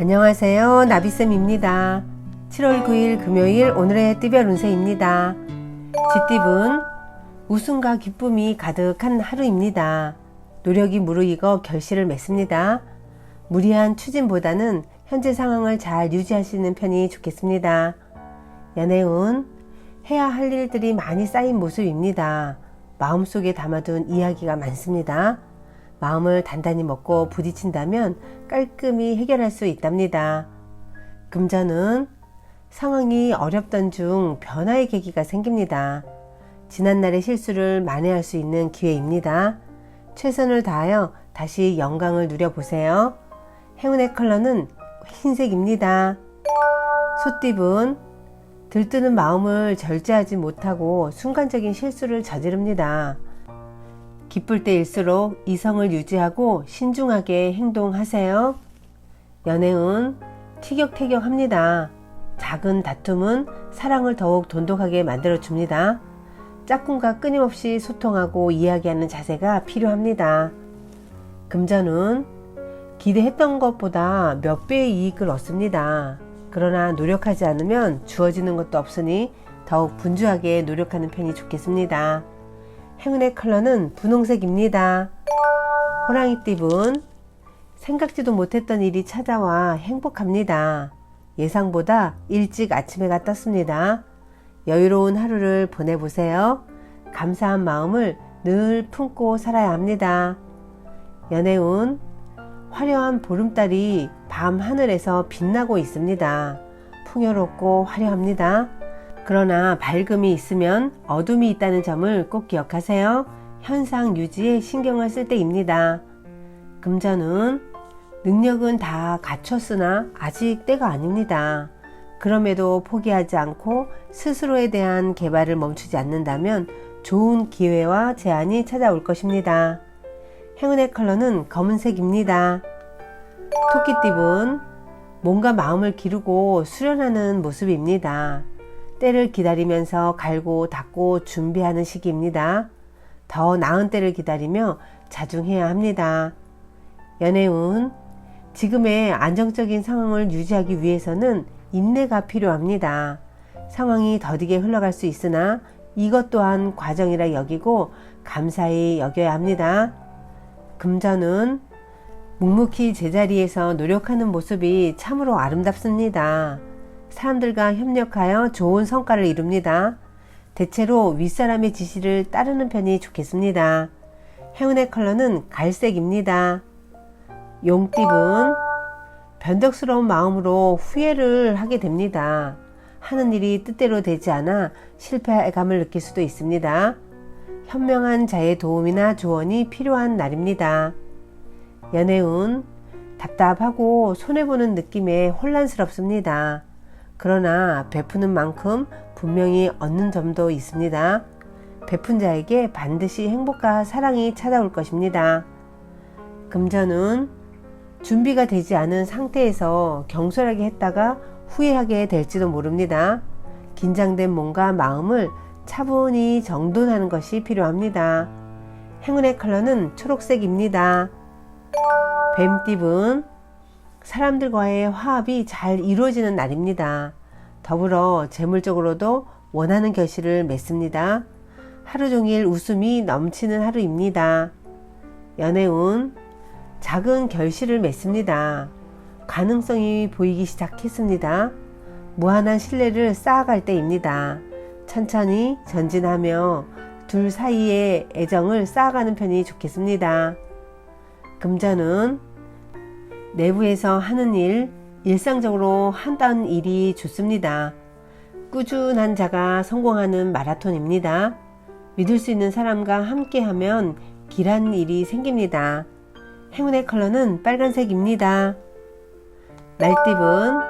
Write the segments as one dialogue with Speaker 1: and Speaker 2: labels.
Speaker 1: 안녕하세요. 나비쌤입니다. 7월 9일 금요일 오늘의 띠별 운세입니다. 쥐띠분 웃음과 기쁨이 가득한 하루입니다. 노력이 무르익어 결실을 맺습니다. 무리한 추진보다는 현재 상황을 잘 유지하시는 편이 좋겠습니다. 연애운 해야 할 일들이 많이 쌓인 모습입니다. 마음속에 담아둔 이야기가 많습니다. 마음을 단단히 먹고 부딪힌다면 깔끔히 해결할 수 있답니다. 금전은 상황이 어렵던 중 변화의 계기가 생깁니다. 지난날의 실수를 만회할 수 있는 기회입니다. 최선을 다하여 다시 영광을 누려보세요. 행운의 컬러는 흰색입니다. 소띠분 들뜨는 마음을 절제하지 못하고 순간적인 실수를 저지릅니다. 기쁠 때일수록 이성을 유지하고 신중하게 행동하세요. 연애운 티격태격 합니다. 작은 다툼은 사랑을 더욱 돈독하게 만들어 줍니다. 짝꿍과 끊임없이 소통하고 이야기하는 자세가 필요합니다. 금전은 기대했던 것보다 몇 배의 이익을 얻습니다. 그러나 노력하지 않으면 주어지는 것도 없으니 더욱 분주하게 노력하는 편이 좋겠습니다. 행운의 컬러는 분홍색입니다. 호랑이띠분 생각지도 못했던 일이 찾아와 행복합니다. 예상보다 일찍 아침해가 떴습니다. 여유로운 하루를 보내보세요. 감사한 마음을 늘 품고 살아야 합니다. 연애운 화려한 보름달이 밤 하늘에서 빛나고 있습니다. 풍요롭고 화려합니다. 그러나 밝음이 있으면 어둠이 있다는 점을 꼭 기억하세요. 현상 유지에 신경을 쓸 때입니다. 금전은 능력은 다 갖췄으나 아직 때가 아닙니다. 그럼에도 포기하지 않고 스스로에 대한 개발을 멈추지 않는다면 좋은 기회와 제안이 찾아올 것입니다. 행운의 컬러는 검은색입니다. 토끼띠분 뭔가 마음을 기르고 수련하는 모습입니다. 때를 기다리면서 갈고 닦고 준비하는 시기입니다. 더 나은 때를 기다리며 자중해야 합니다. 연애운 지금의 안정적인 상황을 유지하기 위해서는 인내가 필요합니다. 상황이 더디게 흘러갈 수 있으나 이것 또한 과정이라 여기고 감사히 여겨야 합니다. 금전은 묵묵히 제자리에서 노력하는 모습이 참으로 아름답습니다. 사람들과 협력하여 좋은 성과를 이룹니다. 대체로 윗사람의 지시를 따르는 편이 좋겠습니다. 행운의 컬러는 갈색입니다. 용띠분 변덕스러운 마음으로 후회를 하게 됩니다. 하는 일이 뜻대로 되지 않아 실패감을 느낄 수도 있습니다. 현명한 자의 도움이나 조언이 필요한 날입니다. 연애운 답답하고 손해보는 느낌에 혼란스럽습니다. 그러나 베푸는 만큼 분명히 얻는 점도 있습니다. 베푼 자에게 반드시 행복과 사랑이 찾아올 것입니다. 금전은 준비가 되지 않은 상태에서 경솔하게 했다가 후회하게 될지도 모릅니다. 긴장된 몸과 마음을 차분히 정돈하는 것이 필요합니다. 행운의 컬러는 초록색입니다. 뱀띠분 사람들과의 화합이 잘 이루어지는 날입니다. 더불어 재물적으로도 원하는 결실을 맺습니다. 하루 종일 웃음이 넘치는 하루입니다. 연애운 작은 결실을 맺습니다. 가능성이 보이기 시작했습니다. 무한한 신뢰를 쌓아갈 때입니다. 천천히 전진하며 둘 사이의 애정을 쌓아가는 편이 좋겠습니다. 금전은 내부에서 하는 일, 일상적으로 한다는 일이 좋습니다. 꾸준한 자가 성공하는 마라톤입니다. 믿을 수 있는 사람과 함께 하면 길한 일이 생깁니다. 행운의 컬러는 빨간색입니다. 날띠분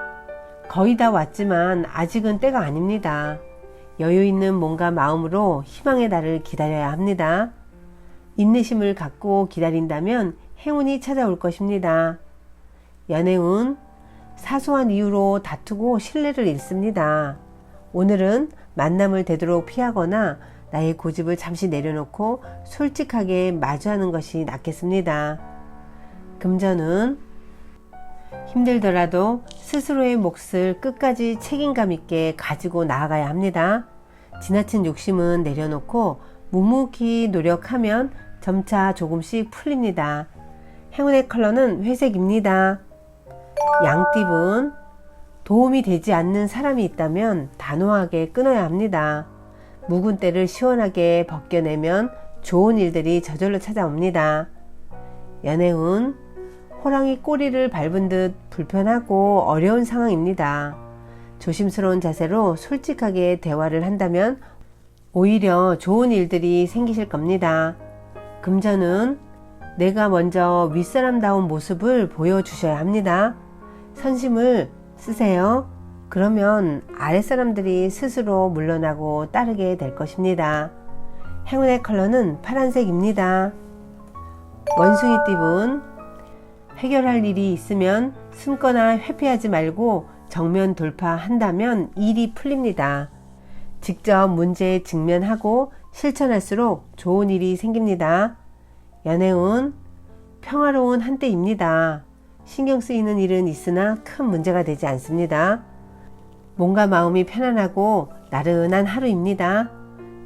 Speaker 1: 거의 다 왔지만 아직은 때가 아닙니다. 여유 있는 몸과 마음으로 희망의 날을 기다려야 합니다. 인내심을 갖고 기다린다면 행운이 찾아올 것입니다. 연애운 사소한 이유로 다투고 신뢰를 잃습니다. 오늘은 만남을 되도록 피하거나 나의 고집을 잠시 내려놓고 솔직하게 마주하는 것이 낫겠습니다. 금전은 힘들더라도 스스로의 몫을 끝까지 책임감 있게 가지고 나아가야 합니다. 지나친 욕심은 내려놓고 묵묵히 노력하면 점차 조금씩 풀립니다. 행운의 컬러는 회색입니다. 양띠분 도움이 되지 않는 사람이 있다면 단호하게 끊어야 합니다. 묵은 때를 시원하게 벗겨내면 좋은 일들이 저절로 찾아옵니다. 연애운 호랑이 꼬리를 밟은 듯 불편하고 어려운 상황입니다. 조심스러운 자세로 솔직하게 대화를 한다면 오히려 좋은 일들이 생기실 겁니다. 금전은 내가 먼저 윗사람다운 모습을 보여주셔야 합니다. 선심을 쓰세요. 그러면 아랫사람들이 스스로 물러나고 따르게 될 것입니다. 행운의 컬러는 파란색입니다. 원숭이 띠분 해결할 일이 있으면 숨거나 회피하지 말고 정면 돌파한다면 일이 풀립니다. 직접 문제에 직면하고 실천할수록 좋은 일이 생깁니다. 연애운 평화로운 한때입니다. 신경 쓰이는 일은 있으나 큰 문제가 되지 않습니다. 몸과 마음이 편안하고 나른한 하루입니다.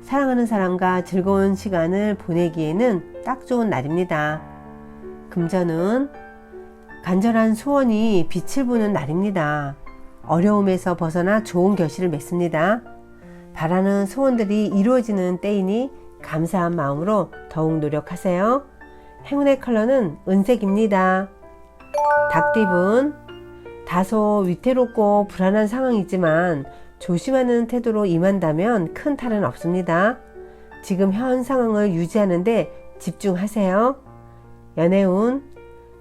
Speaker 1: 사랑하는 사람과 즐거운 시간을 보내기에는 딱 좋은 날입니다. 금전은 간절한 소원이 빛을 보는 날입니다. 어려움에서 벗어나 좋은 결실을 맺습니다. 바라는 소원들이 이루어지는 때이니 감사한 마음으로 더욱 노력하세요. 행운의 컬러는 은색입니다. 닭띠분 다소 위태롭고 불안한 상황이지만 조심하는 태도로 임한다면 큰 탈은 없습니다. 지금 현 상황을 유지하는데 집중하세요. 연애운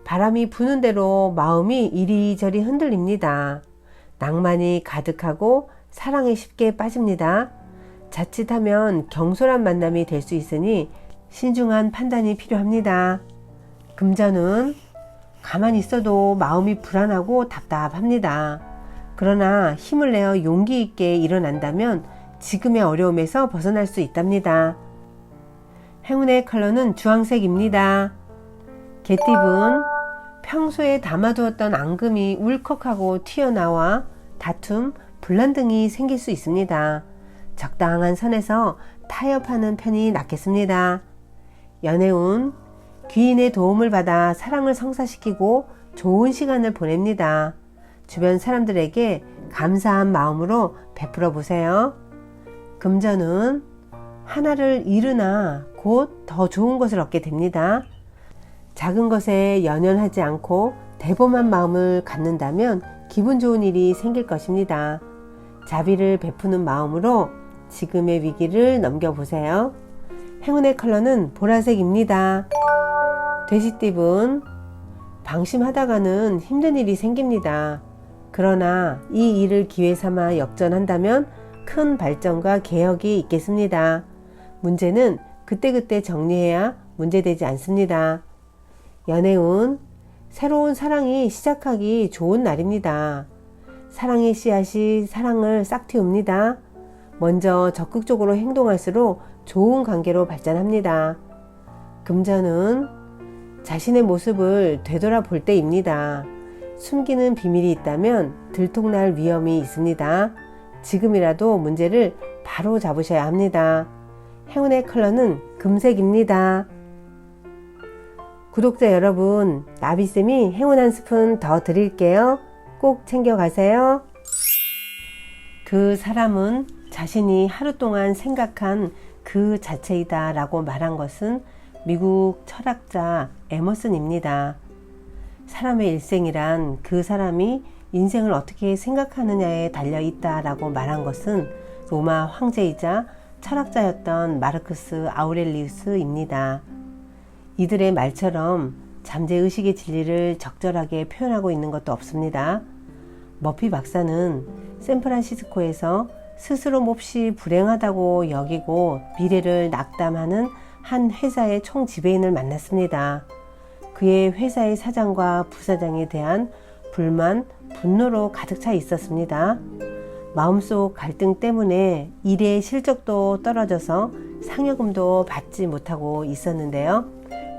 Speaker 1: 바람이 부는 대로 마음이 이리저리 흔들립니다. 낭만이 가득하고 사랑에 쉽게 빠집니다. 자칫하면 경솔한 만남이 될 수 있으니 신중한 판단이 필요합니다. 금전은 가만히 있어도 마음이 불안하고 답답합니다. 그러나 힘을 내어 용기 있게 일어난다면 지금의 어려움에서 벗어날 수 있답니다. 행운의 컬러는 주황색입니다. 개띠분 평소에 담아두었던 앙금이 울컥하고 튀어나와 다툼, 분란 등이 생길 수 있습니다. 적당한 선에서 타협하는 편이 낫겠습니다. 연애운 귀인의 도움을 받아 사랑을 성사시키고 좋은 시간을 보냅니다. 주변 사람들에게 감사한 마음으로 베풀어 보세요. 금전은 하나를 잃으나 곧 더 좋은 것을 얻게 됩니다. 작은 것에 연연하지 않고 대범한 마음을 갖는다면 기분 좋은 일이 생길 것입니다. 자비를 베푸는 마음으로 지금의 위기를 넘겨보세요. 행운의 컬러는 보라색입니다. 돼지띠분 방심하다가는 힘든 일이 생깁니다. 그러나 이 일을 기회 삼아 역전한다면 큰 발전과 개혁이 있겠습니다. 문제는 그때그때 정리해야 문제되지 않습니다. 연애운 새로운 사랑이 시작하기 좋은 날입니다. 사랑의 씨앗이 사랑을 싹 틔웁니다. 먼저 적극적으로 행동할수록 좋은 관계로 발전합니다. 금전은 자신의 모습을 되돌아볼 때입니다. 숨기는 비밀이 있다면 들통날 위험이 있습니다. 지금이라도 문제를 바로 잡으셔야 합니다. 행운의 컬러는 금색입니다. 구독자 여러분, 나비쌤이 행운 한 스푼 더 드릴게요. 꼭 챙겨가세요. 그 사람은 자신이 하루 동안 생각한 그 자체이다 라고 말한 것은 미국 철학자 에머슨입니다. 사람의 일생이란 그 사람이 인생을 어떻게 생각하느냐에 달려 있다라고 말한 것은 로마 황제이자 철학자였던 마르크스 아우렐리우스입니다. 이들의 말처럼 잠재의식의 진리를 적절하게 표현하고 있는 것도 없습니다. 머피 박사는 샌프란시스코에서 스스로 몹시 불행하다고 여기고 미래를 낙담하는 한 회사의 총 지배인을 만났습니다. 그의 회사의 사장과 부사장에 대한 불만, 분노로 가득 차 있었습니다. 마음속 갈등 때문에 일의 실적도 떨어져서 상여금도 받지 못하고 있었는데요.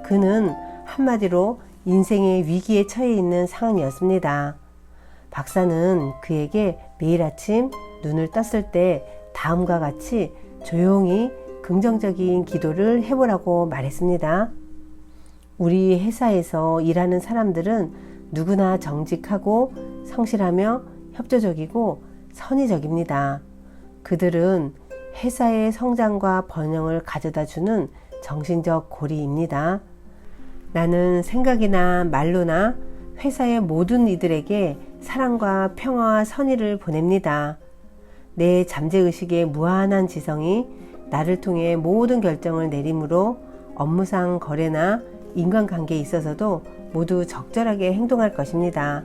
Speaker 1: 그는 한마디로 인생의 위기에 처해 있는 상황이었습니다. 박사는 그에게 매일 아침 눈을 떴을 때 다음과 같이 조용히 긍정적인 기도를 해보라고 말했습니다. 우리 회사에서 일하는 사람들은 누구나 정직하고 성실하며 협조적이고 선의적입니다. 그들은 회사의 성장과 번영을 가져다 주는 정신적 고리입니다. 나는 생각이나 말로나 회사의 모든 이들에게 사랑과 평화와 선의를 보냅니다. 내 잠재의식의 무한한 지성이 나를 통해 모든 결정을 내림으로 업무상 거래나 인간관계에 있어서도 모두 적절하게 행동할 것입니다.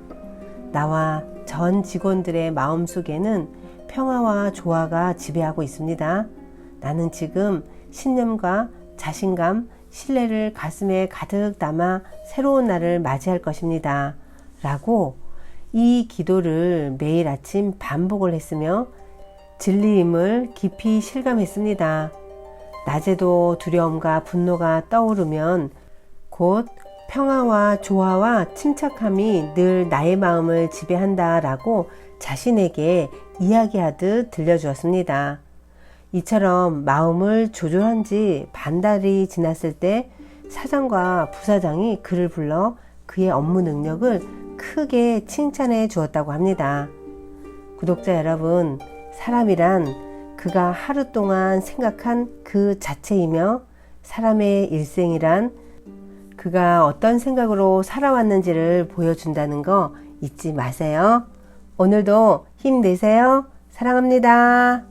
Speaker 1: 나와 전 직원들의 마음 속에는 평화와 조화가 지배하고 있습니다. 나는 지금 신념과 자신감, 신뢰를 가슴에 가득 담아 새로운 날을 맞이할 것입니다. 라고 이 기도를 매일 아침 반복을 했으며 진리임을 깊이 실감했습니다. 낮에도 두려움과 분노가 떠오르면 곧 평화와 조화와 침착함이 늘 나의 마음을 지배한다라고 자신에게 이야기하듯 들려주었습니다. 이처럼 마음을 조절한 지 반달이 지났을 때 사장과 부사장이 그를 불러 그의 업무 능력을 크게 칭찬해 주었다고 합니다. 구독자 여러분, 사람이란 그가 하루 동안 생각한 그 자체이며 사람의 일생이란 그가 어떤 생각으로 살아왔는지를 보여준다는 거 잊지 마세요. 오늘도 힘내세요. 사랑합니다.